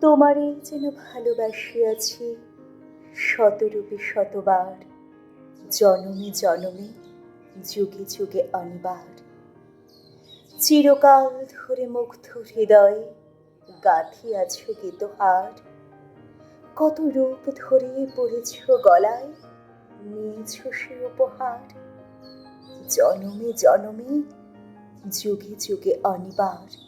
তোমারে যেন ভালোবাসিয়াছি। শতরূপে শতবার, জনমে জনমে, যুগে যুগে অনিবার। চিরকাল ধরে মুগ্ধ হৃদয়ে গাঁথিয়াছ গীতহার কত রূপ ধরে পড়েছ গলায়, নিয়েছ সে উপহার। জনমে জনমে, যুগে যুগে অনিবার।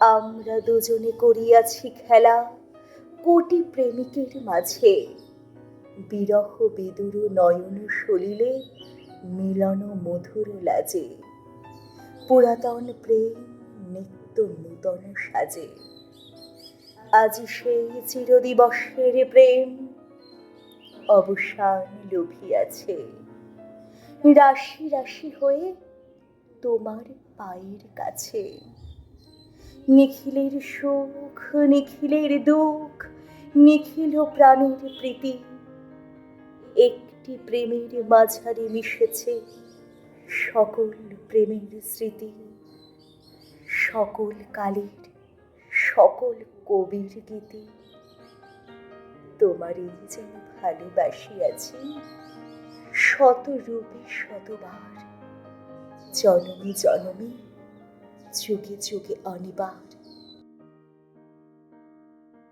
আমরা দুজনে করিয়াছি খেলা। কোটি প্রেমিকের মাঝে। বিরহ বিদুর নয়ন সলিলে, মিলন মধুর লাজে। পুরাতন প্রেম নিত্য নূতন সাজে। আজি সেই চিরদিবসের প্রেম অবসান লোভিয়াছে। রাশি রাশি হয়ে তোমার পায়ের কাছে। নিখিলের সুখ নিখিলের দুঃখ, নিখিল প্রাণের প্রীতি। একটি প্রেমের মাঝারে মিশেছে সকল প্রেমের স্মৃতি। সকল কালের, সকল কবির গীতি। তোমারই যেন ভালোবাসিয়াছি শত রূপে শতবার জনমে জনমে যুগে যুগে অনিবার